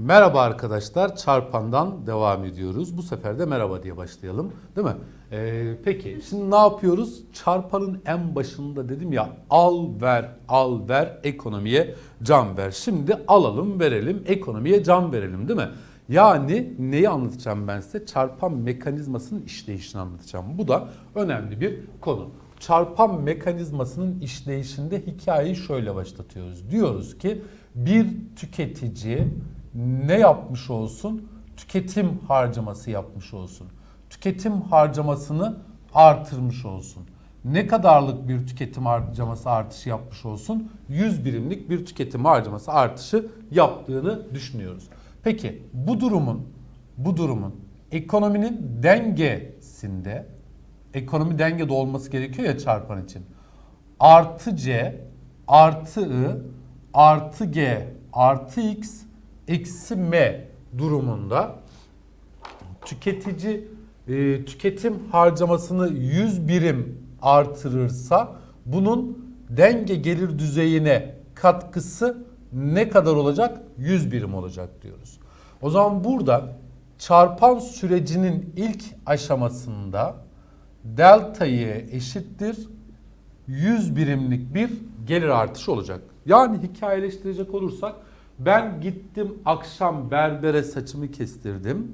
Merhaba arkadaşlar, çarpandan devam ediyoruz. Bu sefer de merhaba diye başlayalım, değil mi? Ee, peki, şimdi ne yapıyoruz? Çarpanın en başında dedim ya, al ver, al ver, ekonomiye can ver. Şimdi alalım, verelim, ekonomiye can verelim, değil mi? Yani neyi anlatacağım ben size? Çarpan mekanizmasının işleyişini anlatacağım. Bu da önemli bir konu. Çarpan mekanizmasının işleyişinde hikayeyi şöyle başlatıyoruz. Diyoruz ki bir tüketici ne yapmış olsun? Tüketim harcaması yapmış olsun. Tüketim harcamasını artırmış olsun. Ne kadarlık bir tüketim harcaması artışı yapmış olsun? 100 birimlik bir tüketim harcaması artışı yaptığını düşünüyoruz. Peki bu durumun bu durumun ekonominin dengesinde ekonomi dengede olması gerekiyor ya çarpan için. Artı C artı I artı G artı X eksi M durumunda tüketici e, tüketim harcamasını 100 birim artırırsa bunun denge gelir düzeyine katkısı ne kadar olacak? 100 birim olacak diyoruz. O zaman burada çarpan sürecinin ilk aşamasında delta y eşittir 100 birimlik bir gelir artışı olacak. Yani hikayeleştirecek olursak ben gittim akşam berbere saçımı kestirdim.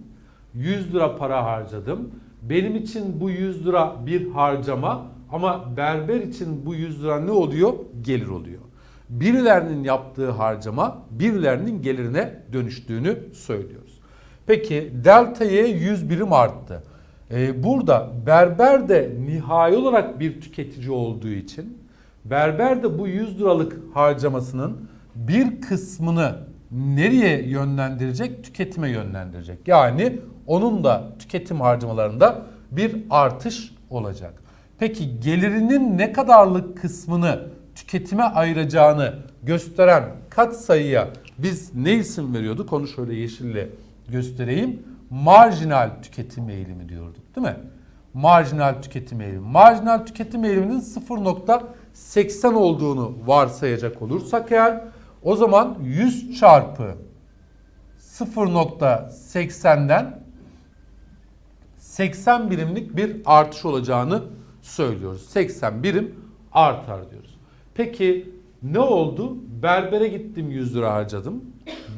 100 lira para harcadım. Benim için bu 100 lira bir harcama ama berber için bu 100 lira ne oluyor? Gelir oluyor. Birilerinin yaptığı harcama birilerinin gelirine dönüştüğünü söylüyoruz. Peki delta y 100 birim arttı. Ee, burada berber de nihai olarak bir tüketici olduğu için berber de bu 100 liralık harcamasının bir kısmını nereye yönlendirecek? Tüketime yönlendirecek. Yani onun da tüketim harcamalarında bir artış olacak. Peki gelirinin ne kadarlık kısmını tüketime ayıracağını gösteren kat sayıya biz ne isim veriyorduk? Onu şöyle yeşille göstereyim. Marjinal tüketim eğilimi diyorduk değil mi? Marjinal tüketim eğilimi. Marjinal tüketim eğiliminin 0.80 olduğunu varsayacak olursak eğer o zaman 100 çarpı 0.80'den 80 birimlik bir artış olacağını söylüyoruz. 80 birim artar diyoruz. Peki ne oldu? Berbere gittim 100 lira harcadım.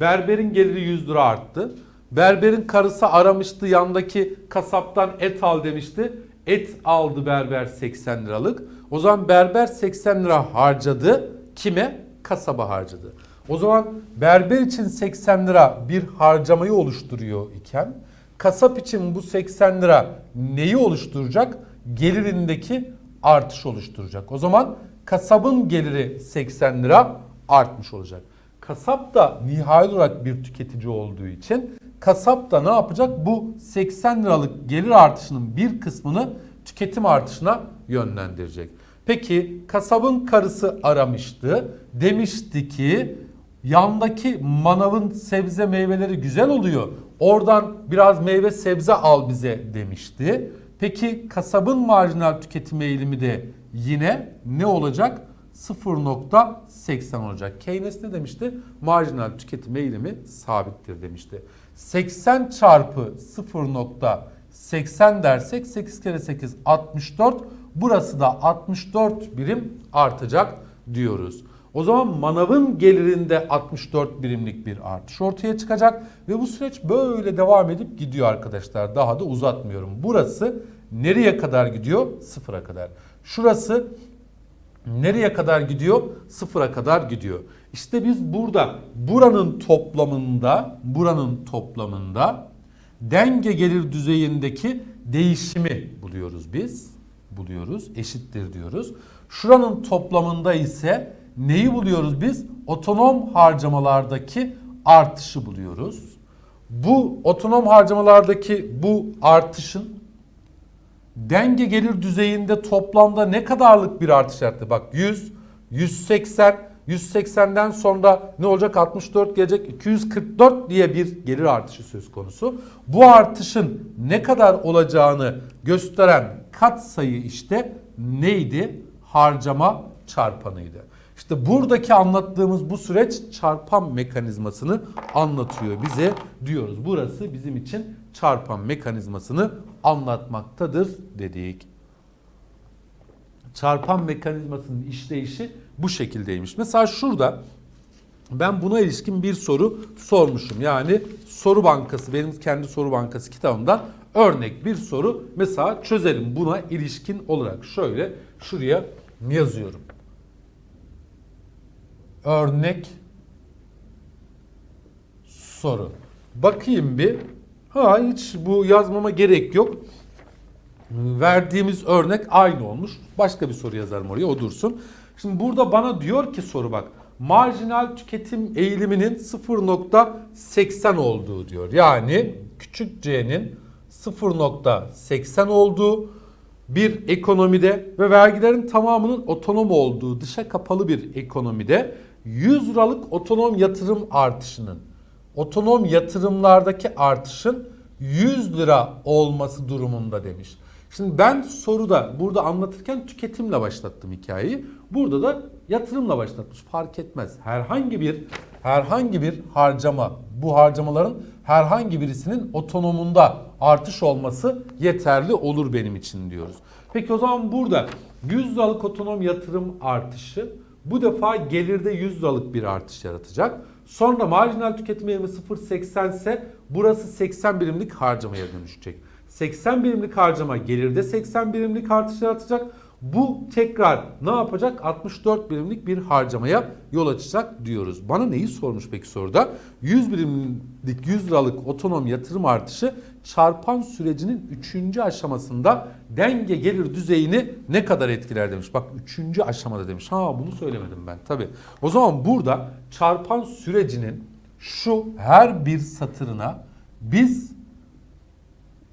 Berberin geliri 100 lira arttı. Berberin karısı aramıştı yandaki kasaptan et al demişti. Et aldı berber 80 liralık. O zaman berber 80 lira harcadı. Kime? Kasaba harcadı. O zaman berber için 80 lira bir harcamayı oluşturuyor iken kasap için bu 80 lira neyi oluşturacak? Gelirindeki artış oluşturacak. O zaman kasabın geliri 80 lira artmış olacak. Kasap da nihai olarak bir tüketici olduğu için kasap da ne yapacak? Bu 80 liralık gelir artışının bir kısmını tüketim artışına yönlendirecek. Peki kasabın karısı aramıştı. Demişti ki yandaki manavın sebze meyveleri güzel oluyor. Oradan biraz meyve sebze al bize demişti. Peki kasabın marjinal tüketim eğilimi de yine ne olacak? 0.80 olacak. Keynes ne demişti? Marjinal tüketim eğilimi sabittir demişti. 80 çarpı 0.80 dersek 8 kere 8 64. Burası da 64 birim artacak diyoruz. O zaman manavın gelirinde 64 birimlik bir artış ortaya çıkacak ve bu süreç böyle devam edip gidiyor arkadaşlar. Daha da uzatmıyorum. Burası nereye kadar gidiyor? Sıfıra kadar. Şurası nereye kadar gidiyor? Sıfıra kadar gidiyor. İşte biz burada buranın toplamında, buranın toplamında denge gelir düzeyindeki değişimi buluyoruz biz. Buluyoruz, eşittir diyoruz. Şuranın toplamında ise neyi buluyoruz biz? Otonom harcamalardaki artışı buluyoruz. Bu otonom harcamalardaki bu artışın denge gelir düzeyinde toplamda ne kadarlık bir artış yaptı? Bak 100, 180, 180'den sonra ne olacak? 64 gelecek 244 diye bir gelir artışı söz konusu. Bu artışın ne kadar olacağını gösteren kat sayı işte neydi? Harcama çarpanıydı. İşte buradaki anlattığımız bu süreç çarpan mekanizmasını anlatıyor bize diyoruz. Burası bizim için çarpan mekanizmasını anlatmaktadır dedik. Çarpan mekanizmasının işleyişi bu şekildeymiş. Mesela şurada ben buna ilişkin bir soru sormuşum. Yani soru bankası benim kendi soru bankası kitabımdan örnek bir soru mesela çözelim buna ilişkin olarak şöyle şuraya yazıyorum. Örnek soru. Bakayım bir. Ha hiç bu yazmama gerek yok. Verdiğimiz örnek aynı olmuş. Başka bir soru yazarım oraya o dursun. Şimdi burada bana diyor ki soru bak. Marjinal tüketim eğiliminin 0.80 olduğu diyor. Yani küçük c'nin 0.80 olduğu bir ekonomide ve vergilerin tamamının otonom olduğu dışa kapalı bir ekonomide 100 liralık otonom yatırım artışının otonom yatırımlardaki artışın 100 lira olması durumunda demiş. Şimdi ben soruda burada anlatırken tüketimle başlattım hikayeyi. Burada da yatırımla başlatmış. Fark etmez. Herhangi bir herhangi bir harcama bu harcamaların herhangi birisinin otonomunda artış olması yeterli olur benim için diyoruz. Peki o zaman burada 100 liralık otonom yatırım artışı bu defa gelirde 100 liralık bir artış yaratacak. Sonra marjinal tüketim eğilimi 0.80 ise burası 80 birimlik harcamaya dönüşecek. 80 birimlik harcama gelirde 80 birimlik artış yaratacak. Bu tekrar ne yapacak? 64 birimlik bir harcamaya yol açacak diyoruz. Bana neyi sormuş peki soruda? 100 birimlik 100 liralık otonom yatırım artışı çarpan sürecinin 3. aşamasında denge gelir düzeyini ne kadar etkiler demiş. Bak 3. aşamada demiş. Ha bunu söylemedim ben tabi. O zaman burada çarpan sürecinin şu her bir satırına biz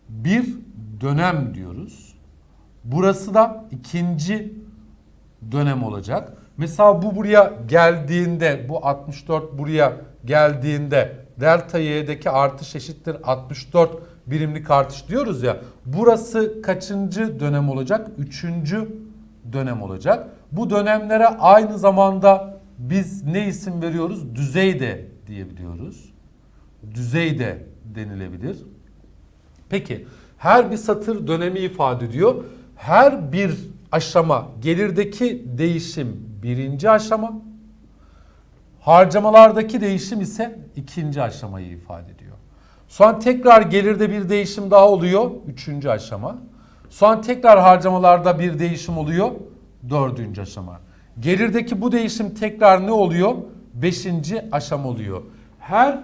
bir dönem diyoruz. Burası da ikinci dönem olacak. Mesela bu buraya geldiğinde bu 64 buraya geldiğinde delta y'deki artış eşittir 64 birimlik artış diyoruz ya. Burası kaçıncı dönem olacak? Üçüncü dönem olacak. Bu dönemlere aynı zamanda biz ne isim veriyoruz? Düzeyde diyebiliyoruz. Düzeyde denilebilir. Peki her bir satır dönemi ifade ediyor. Her bir aşama gelirdeki değişim birinci aşama. Harcamalardaki değişim ise ikinci aşamayı ifade ediyor. Sonra tekrar gelirde bir değişim daha oluyor. Üçüncü aşama. Sonra tekrar harcamalarda bir değişim oluyor. Dördüncü aşama. Gelirdeki bu değişim tekrar ne oluyor? Beşinci aşama oluyor. Her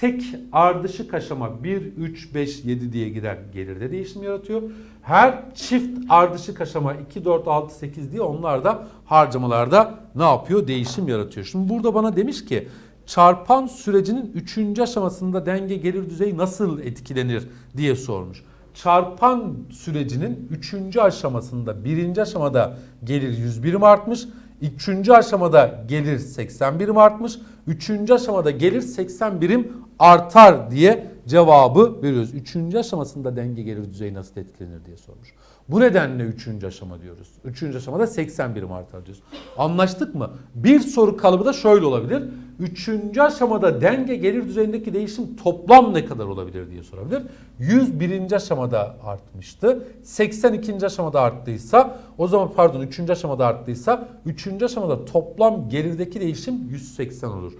tek ardışık aşama 1, 3, 5, 7 diye gider gelirde değişim yaratıyor. Her çift ardışık aşama 2, 4, 6, 8 diye onlar da harcamalarda ne yapıyor? Değişim yaratıyor. Şimdi burada bana demiş ki çarpan sürecinin 3. aşamasında denge gelir düzeyi nasıl etkilenir diye sormuş. Çarpan sürecinin 3. aşamasında 1. aşamada gelir 100 birim artmış. Üçüncü aşamada gelir 80 birim artmış. Üçüncü aşamada gelir 80 birim artar diye cevabı veriyoruz. Üçüncü aşamasında denge gelir düzeyi nasıl etkilenir diye sormuş. Bu nedenle üçüncü aşama diyoruz. Üçüncü aşamada 80 birim artar diyoruz. Anlaştık mı? Bir soru kalıbı da şöyle olabilir. Üçüncü aşamada denge gelir düzeyindeki değişim toplam ne kadar olabilir diye sorabilir. 100 birinci aşamada artmıştı. 82. aşamada arttıysa o zaman pardon 3. aşamada arttıysa 3. aşamada toplam gelirdeki değişim 180 olur.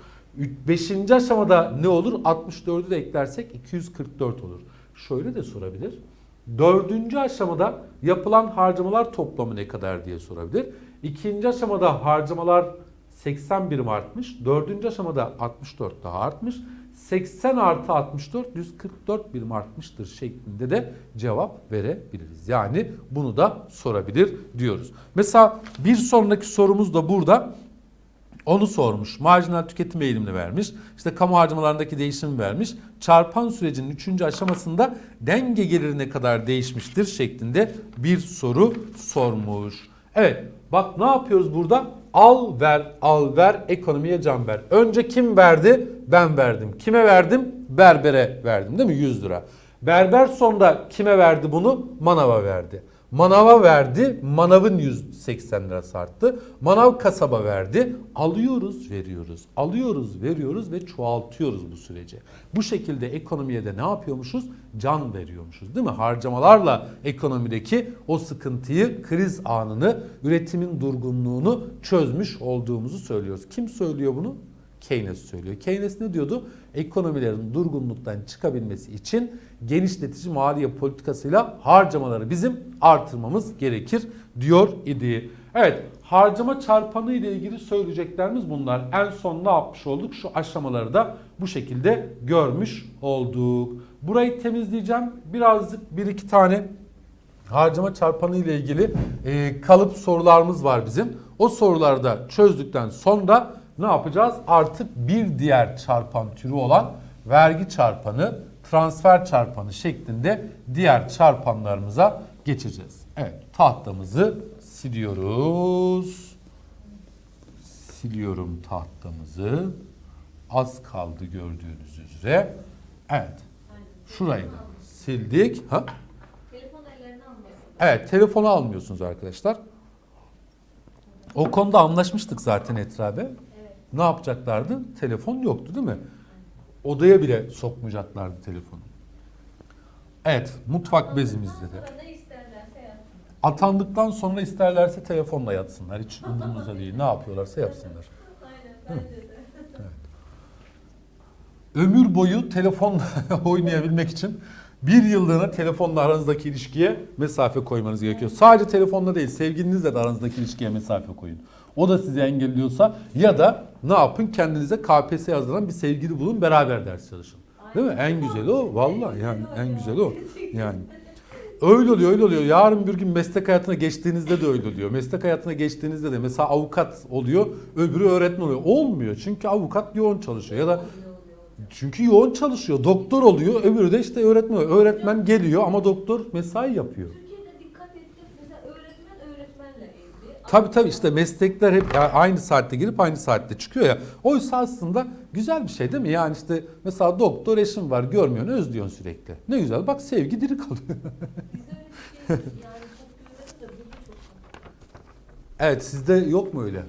5. aşamada ne olur? 64'ü de eklersek 244 olur. Şöyle de sorabilir. Dördüncü aşamada yapılan harcamalar toplamı ne kadar diye sorabilir. İkinci aşamada harcamalar 80 birim artmış. Dördüncü aşamada 64 daha artmış. 80 artı 64 144 birim artmıştır şeklinde de cevap verebiliriz. Yani bunu da sorabilir diyoruz. Mesela bir sonraki sorumuz da burada. Onu sormuş. Marjinal tüketim eğilimini vermiş. İşte kamu harcamalarındaki değişimi vermiş. Çarpan sürecinin 3. aşamasında denge geliri ne kadar değişmiştir şeklinde bir soru sormuş. Evet bak ne yapıyoruz burada? Al ver al ver ekonomiye can ver. Önce kim verdi? Ben verdim. Kime verdim? Berbere verdim değil mi? 100 lira. Berber sonda kime verdi bunu? Manava verdi. Manava verdi. Manavın 180 lirası arttı. Manav kasaba verdi. Alıyoruz, veriyoruz. Alıyoruz, veriyoruz ve çoğaltıyoruz bu süreci. Bu şekilde ekonomiye de ne yapıyormuşuz? Can veriyormuşuz değil mi? Harcamalarla ekonomideki o sıkıntıyı, kriz anını, üretimin durgunluğunu çözmüş olduğumuzu söylüyoruz. Kim söylüyor bunu? Keynes söylüyor. Keynes ne diyordu? Ekonomilerin durgunluktan çıkabilmesi için genişletici maliye politikasıyla harcamaları bizim artırmamız gerekir diyor idi. Evet harcama çarpanı ile ilgili söyleyeceklerimiz bunlar. En son ne yapmış olduk? Şu aşamaları da bu şekilde görmüş olduk. Burayı temizleyeceğim. Birazcık bir iki tane harcama çarpanı ile ilgili e, kalıp sorularımız var bizim. O soruları da çözdükten sonra ne yapacağız? Artık bir diğer çarpan türü olan vergi çarpanı, transfer çarpanı şeklinde diğer çarpanlarımıza geçeceğiz. Evet, tahtamızı siliyoruz. Siliyorum tahtamızı. Az kaldı gördüğünüz üzere. Evet. Şurayı da sildik. Ha? Evet, telefonu almıyorsunuz arkadaşlar. O konuda anlaşmıştık zaten Etrabe. Evet. Ne yapacaklardı? Telefon yoktu değil mi? Odaya bile sokmayacaklardı telefonu. Evet, mutfak bezimizde de. Atandıktan sonra isterlerse telefonla yatsınlar. Hiç umurumuzda değil. Ne yapıyorlarsa yapsınlar. Aynen bence de. Ömür boyu telefonla oynayabilmek için bir yıllığına telefonla aranızdaki ilişkiye mesafe koymanız gerekiyor. Sadece telefonla değil, sevgilinizle de aranızdaki ilişkiye mesafe koyun. O da sizi engelliyorsa ya da ne yapın? Kendinize KPSS yazdıran bir sevgili bulun, beraber ders çalışın. Değil mi? En güzeli o. Vallahi yani en güzeli o. Yani Öyle oluyor, öyle oluyor. Yarın bir gün meslek hayatına geçtiğinizde de öyle oluyor. Meslek hayatına geçtiğinizde de mesela avukat oluyor, öbürü öğretmen oluyor. Olmuyor çünkü avukat yoğun çalışıyor ya da çünkü yoğun çalışıyor. Doktor oluyor, öbürü de işte öğretmen oluyor. Öğretmen geliyor ama doktor mesai yapıyor. Türkiye'de dikkat ettim. Mesela öğretmen öğretmenle evli. Tabii tabii işte meslekler hep aynı saatte girip aynı saatte çıkıyor ya. Oysa aslında güzel bir şey değil mi? Yani işte mesela doktor eşin var görmüyorsun özlüyorsun sürekli. Ne güzel bak sevgi diri kalıyor. Evet sizde yok mu öyle? Yani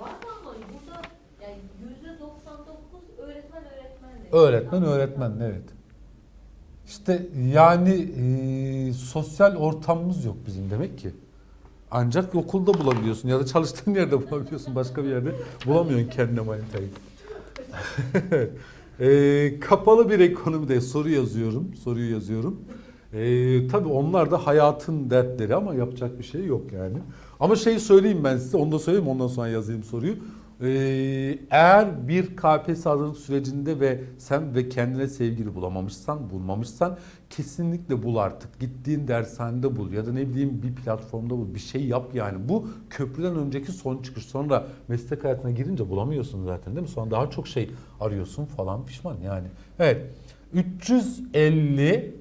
var mı ama burada yani yüzde 99 öğretmen öğretmenle. Öğretmen öğretmen evet. İşte yani e, sosyal ortamımız yok bizim demek ki. Ancak okulda bulabiliyorsun ya da çalıştığın yerde bulabiliyorsun. Başka bir yerde bulamıyorsun kendine manitayı. e, kapalı bir ekonomide soru yazıyorum. Soruyu yazıyorum. E, tabii onlar da hayatın dertleri ama yapacak bir şey yok yani. Ama şeyi söyleyeyim ben size. Onu da söyleyeyim ondan sonra yazayım soruyu. Ee, eğer bir KPSS hazırlık sürecinde ve sen ve kendine sevgili bulamamışsan, bulmamışsan kesinlikle bul artık. Gittiğin dershanede bul ya da ne bileyim bir platformda bul. Bir şey yap yani. Bu köprüden önceki son çıkış. Sonra meslek hayatına girince bulamıyorsun zaten değil mi? Sonra daha çok şey arıyorsun falan pişman yani. Evet. 350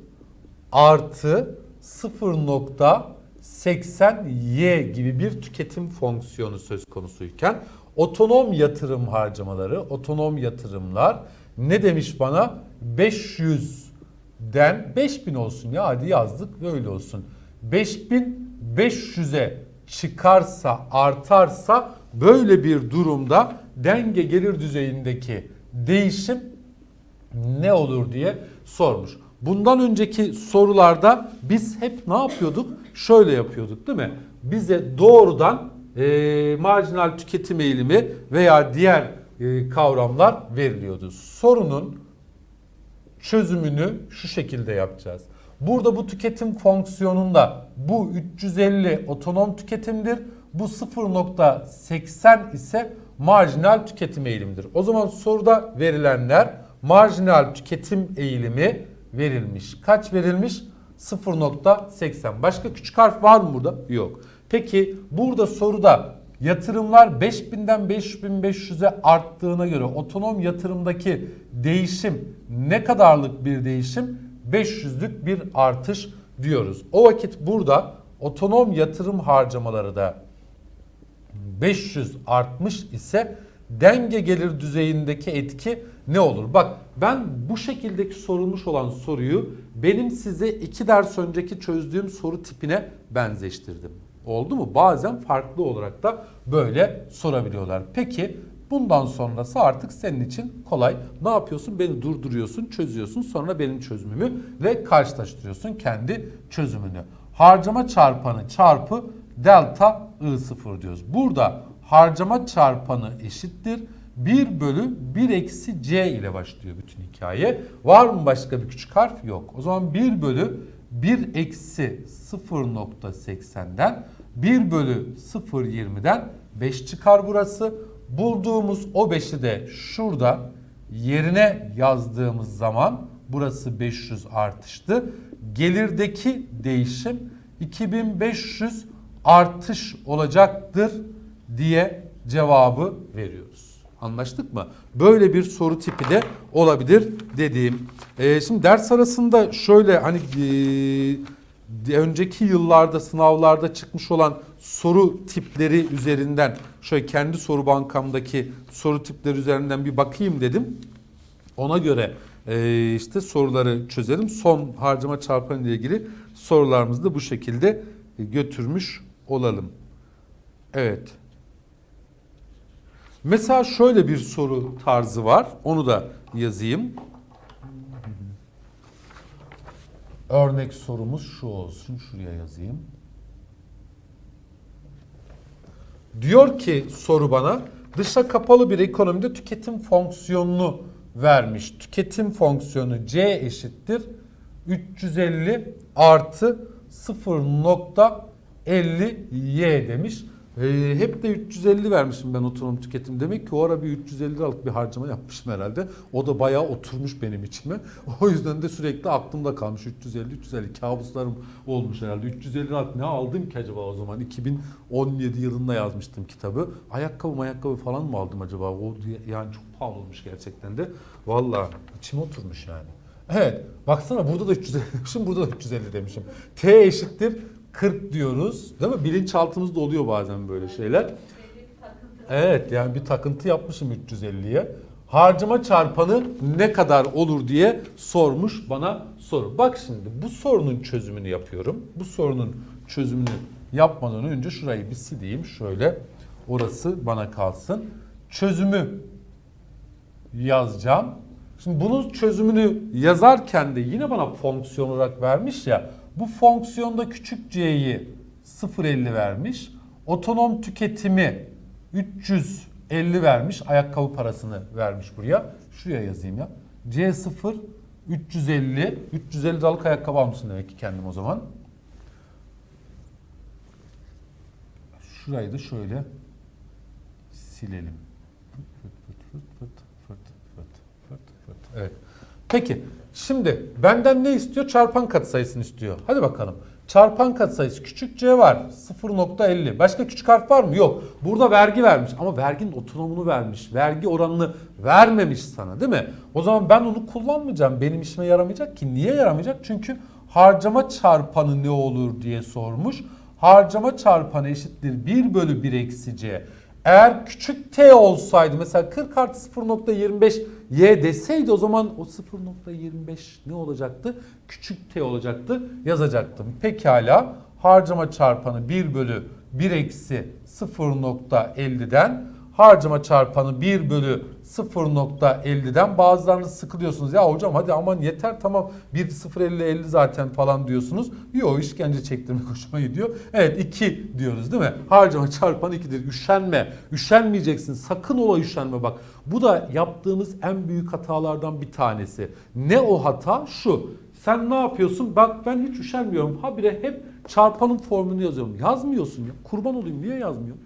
artı 0.80y gibi bir tüketim fonksiyonu söz konusuyken otonom yatırım harcamaları, otonom yatırımlar ne demiş bana? 500'den 5000 olsun ya hadi yazdık böyle olsun. 5500'e çıkarsa artarsa böyle bir durumda denge gelir düzeyindeki değişim ne olur diye sormuş. Bundan önceki sorularda biz hep ne yapıyorduk? Şöyle yapıyorduk değil mi? Bize doğrudan e, marjinal tüketim eğilimi veya diğer e, kavramlar veriliyordu. Sorunun çözümünü şu şekilde yapacağız. Burada bu tüketim fonksiyonunda bu 350 otonom tüketimdir. Bu 0.80 ise marjinal tüketim eğilimidir. O zaman soruda verilenler marjinal tüketim eğilimi verilmiş. Kaç verilmiş? 0.80. Başka küçük harf var mı burada? Yok. Peki burada soruda yatırımlar 5000'den 5500'e arttığına göre otonom yatırımdaki değişim ne kadarlık bir değişim? 500'lük bir artış diyoruz. O vakit burada otonom yatırım harcamaları da 500 artmış ise denge gelir düzeyindeki etki ne olur? Bak ben bu şekildeki sorulmuş olan soruyu benim size iki ders önceki çözdüğüm soru tipine benzeştirdim. Oldu mu? Bazen farklı olarak da böyle sorabiliyorlar. Peki bundan sonrası artık senin için kolay. Ne yapıyorsun? Beni durduruyorsun, çözüyorsun. Sonra benim çözümümü karşılaştırıyorsun kendi çözümünü. Harcama çarpanı çarpı delta I0 diyoruz. Burada harcama çarpanı eşittir. 1 bölü 1 eksi c ile başlıyor bütün hikaye. Var mı başka bir küçük harf? Yok. O zaman 1 bölü 1 eksi 0.80'den 1 bölü 0.20'den 5 çıkar burası. Bulduğumuz o 5'i de şurada yerine yazdığımız zaman burası 500 artıştı. Gelirdeki değişim 2500 artış olacaktır diye cevabı veriyoruz. Anlaştık mı? Böyle bir soru tipi de olabilir dediğim. Ee, şimdi ders arasında şöyle hani e, önceki yıllarda sınavlarda çıkmış olan soru tipleri üzerinden şöyle kendi soru bankamdaki soru tipleri üzerinden bir bakayım dedim. Ona göre e, işte soruları çözelim. Son harcama çarpanı ile ilgili sorularımızı da bu şekilde götürmüş olalım. Evet. Mesela şöyle bir soru tarzı var. Onu da yazayım. Örnek sorumuz şu olsun. Şuraya yazayım. Diyor ki soru bana dışa kapalı bir ekonomide tüketim fonksiyonunu vermiş. Tüketim fonksiyonu C eşittir 350 artı 0.50 Y demiş. Ee, hep de 350 vermişim ben otonom tüketim. Demek ki o ara bir 350 liralık bir harcama yapmışım herhalde. O da bayağı oturmuş benim içime. O yüzden de sürekli aklımda kalmış 350 350 kabuslarım olmuş herhalde. 350 liralık ne aldım ki acaba o zaman? 2017 yılında yazmıştım kitabı. Ayakkabı ayakkabı falan mı aldım acaba? O yani çok pahalı olmuş gerçekten de. Vallahi içime oturmuş yani. Evet. Baksana burada da 350 demişim, burada da 350 demişim. T eşittir 40 diyoruz. Değil mi? Bilinçaltımızda oluyor bazen böyle şeyler. Evet yani bir takıntı yapmışım 350'ye. Harcama çarpanı ne kadar olur diye sormuş bana soru. Bak şimdi bu sorunun çözümünü yapıyorum. Bu sorunun çözümünü yapmadan önce şurayı bir sileyim. Şöyle orası bana kalsın. Çözümü yazacağım. Şimdi bunun çözümünü yazarken de yine bana fonksiyon olarak vermiş ya. Bu fonksiyonda küçük c'yi 0.50 vermiş. Otonom tüketimi 350 vermiş. Ayakkabı parasını vermiş buraya. Şuraya yazayım ya. C0 350. 350 liralık ayakkabı almışsın demek ki kendim o zaman. Şurayı da şöyle silelim. Evet. Peki şimdi benden ne istiyor? Çarpan katsayısını istiyor. Hadi bakalım. Çarpan katsayısı küçük c var 0.50. Başka küçük harf var mı? Yok. Burada vergi vermiş ama verginin otonomunu vermiş. Vergi oranını vermemiş sana değil mi? O zaman ben onu kullanmayacağım. Benim işime yaramayacak ki. Niye yaramayacak? Çünkü harcama çarpanı ne olur diye sormuş. Harcama çarpanı eşittir 1 bölü 1 eksi c. Eğer küçük t olsaydı mesela 40 artı 0.25 y deseydi o zaman o 0.25 ne olacaktı? Küçük t olacaktı yazacaktım. Pekala harcama çarpanı 1 bölü 1 eksi 0.50'den harcama çarpanı 1 bölü 0.50'den bazılarınız sıkılıyorsunuz. Ya hocam hadi aman yeter tamam 1 0.50 50 zaten falan diyorsunuz. Yok işkence çektirmek hoşuma gidiyor. Evet 2 diyoruz değil mi? Harcama çarpanı 2'dir. Üşenme. Üşenmeyeceksin. Sakın ola üşenme bak. Bu da yaptığımız en büyük hatalardan bir tanesi. Ne o hata? Şu. Sen ne yapıyorsun? Bak ben hiç üşenmiyorum. Habire hep çarpanın formülünü yazıyorum. Yazmıyorsun ya. Kurban olayım niye yazmıyorsun?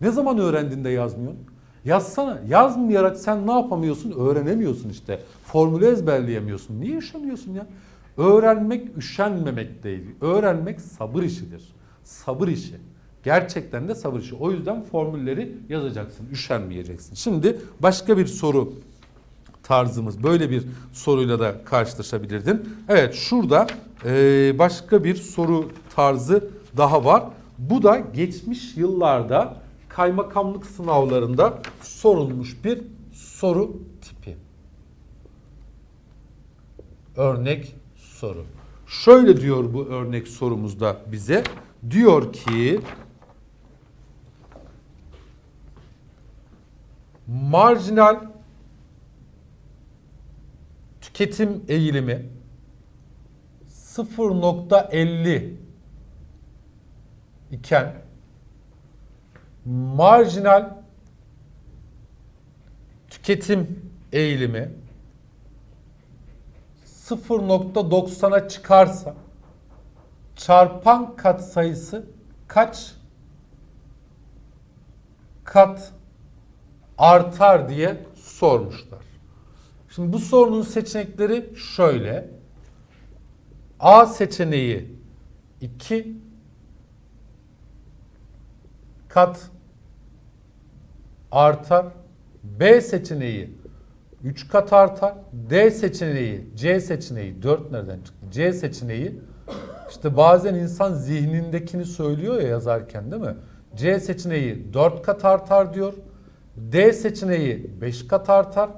Ne zaman öğrendin de yazmıyorsun? Yazsana. Yazmayarak sen ne yapamıyorsun? Öğrenemiyorsun işte. Formülü ezberleyemiyorsun. Niye üşeniyorsun ya? Öğrenmek üşenmemek değil. Öğrenmek sabır işidir. Sabır işi. Gerçekten de sabır işi. O yüzden formülleri yazacaksın. Üşenmeyeceksin. Şimdi başka bir soru tarzımız. Böyle bir soruyla da karşılaşabilirdin. Evet şurada başka bir soru tarzı daha var. Bu da geçmiş yıllarda kaymakamlık sınavlarında sorulmuş bir soru tipi. Örnek soru. Şöyle diyor bu örnek sorumuzda bize. Diyor ki marjinal tüketim eğilimi 0.50 iken marjinal tüketim eğilimi 0.90'a çıkarsa çarpan kat sayısı kaç kat artar diye sormuşlar. Şimdi bu sorunun seçenekleri şöyle. A seçeneği 2 kat artar. B seçeneği 3 kat artar. D seçeneği, C seçeneği 4 nereden çıktı? C seçeneği işte bazen insan zihnindekini söylüyor ya yazarken değil mi? C seçeneği 4 kat artar diyor. D seçeneği 5 kat artar.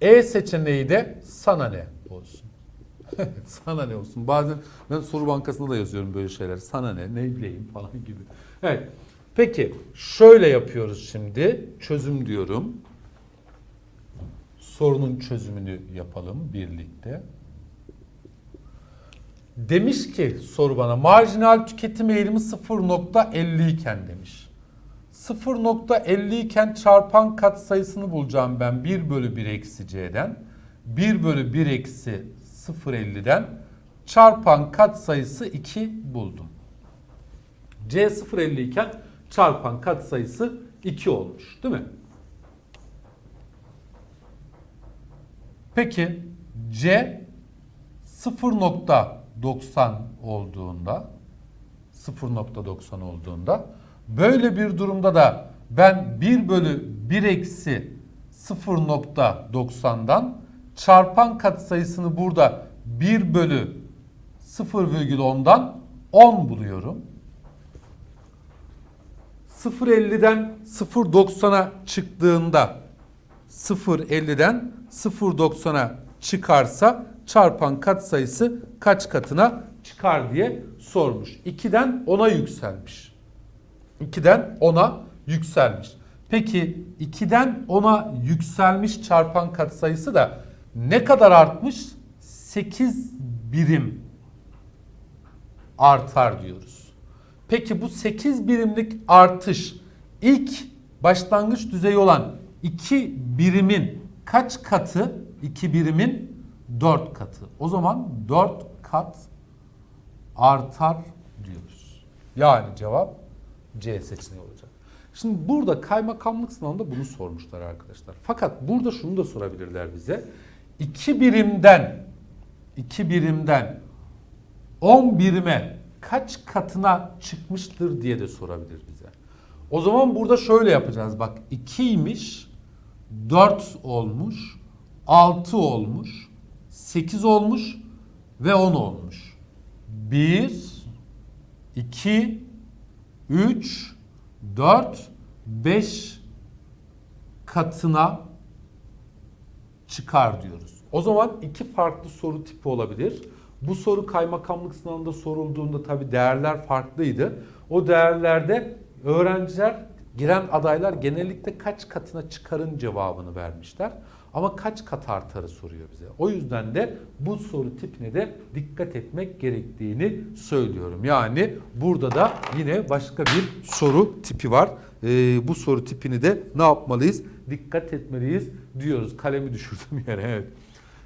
E seçeneği de sana ne olsun. sana ne olsun. Bazen ben soru bankasında da yazıyorum böyle şeyler. Sana ne, ne bileyim falan gibi. Evet. Peki şöyle yapıyoruz şimdi. Çözüm diyorum. Sorunun çözümünü yapalım birlikte. Demiş ki soru bana marjinal tüketim eğilimi 0.50 iken demiş. 0.50 iken çarpan kat sayısını bulacağım ben 1 bölü 1 eksi c'den. 1 bölü 1 eksi 0.50'den çarpan kat sayısı 2 buldum. C 0.50 iken çarpan kat sayısı 2 olmuş değil mi? Peki C 0.90 olduğunda 0.90 olduğunda böyle bir durumda da ben 1 bölü 1 eksi 0.90'dan çarpan katsayısını burada 1 bölü 0,10'dan 10 buluyorum. 0.50'den 0.90'a çıktığında 0.50'den 0.90'a çıkarsa çarpan katsayısı kaç katına çıkar diye sormuş. 2'den 10'a yükselmiş. 2'den 10'a yükselmiş. Peki 2'den 10'a yükselmiş çarpan katsayısı da ne kadar artmış? 8 birim artar diyoruz. Peki bu 8 birimlik artış ilk başlangıç düzeyi olan 2 birimin kaç katı? 2 birimin 4 katı. O zaman 4 kat artar diyoruz. Yani cevap C seçeneği olacak. Şimdi burada kaymakamlık sınavında bunu sormuşlar arkadaşlar. Fakat burada şunu da sorabilirler bize. 2 birimden 2 birimden 10 birime kaç katına çıkmıştır diye de sorabilir bize. O zaman burada şöyle yapacağız. Bak 2'ymiş, 4 olmuş, 6 olmuş, 8 olmuş ve 10 olmuş. 1, 2, 3, 4, 5 katına çıkar diyoruz. O zaman iki farklı soru tipi olabilir. Bu soru kaymakamlık sınavında sorulduğunda tabi değerler farklıydı. O değerlerde öğrenciler giren adaylar genellikle kaç katına çıkarın cevabını vermişler. Ama kaç kat artarı soruyor bize. O yüzden de bu soru tipine de dikkat etmek gerektiğini söylüyorum. Yani burada da yine başka bir soru tipi var. Ee, bu soru tipini de ne yapmalıyız? Dikkat etmeliyiz diyoruz. Kalemi düşürdüm yere evet.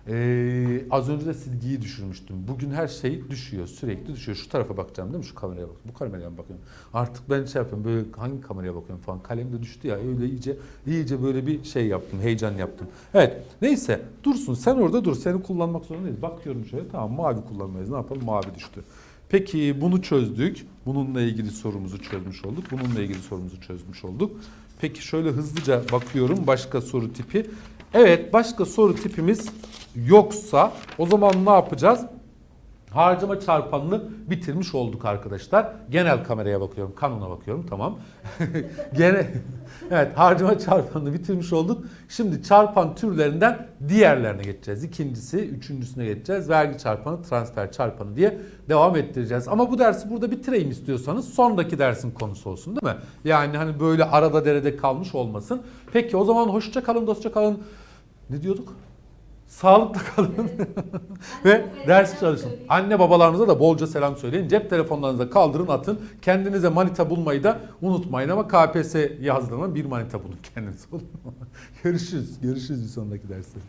Ee, az önce de silgiyi düşürmüştüm. Bugün her şey düşüyor. Sürekli düşüyor. Şu tarafa bakacağım değil mi? Şu kameraya bak. Bu kameraya mı bakıyorum? Artık ben şey yapıyorum. Böyle hangi kameraya bakıyorum falan. Kalem de düştü ya. Öyle iyice iyice böyle bir şey yaptım. Heyecan yaptım. Evet. Neyse. Dursun. Sen orada dur. Seni kullanmak zorundayız. Bakıyorum şöyle. Tamam mavi kullanmayız. Ne yapalım? Mavi düştü. Peki bunu çözdük. Bununla ilgili sorumuzu çözmüş olduk. Bununla ilgili sorumuzu çözmüş olduk. Peki şöyle hızlıca bakıyorum başka soru tipi. Evet başka soru tipimiz yoksa o zaman ne yapacağız? Harcama çarpanını bitirmiş olduk arkadaşlar. Genel kameraya bakıyorum, kanuna bakıyorum tamam. Gene evet harcama çarpanını bitirmiş olduk. Şimdi çarpan türlerinden diğerlerine geçeceğiz. İkincisi, üçüncüsüne geçeceğiz. Vergi çarpanı, transfer çarpanı diye devam ettireceğiz. Ama bu dersi burada bitireyim istiyorsanız sonraki dersin konusu olsun değil mi? Yani hani böyle arada derede kalmış olmasın. Peki o zaman hoşça kalın, dostça kalın. Ne diyorduk? Sağlıklı kalın ve ders çalışın. Anne babalarınıza da bolca selam söyleyin. Cep telefonlarınızı kaldırın atın. Kendinize manita bulmayı da unutmayın ama KPSS'ye hazırlanan bir manita bulun kendinize. görüşürüz. Görüşürüz bir sonraki derste.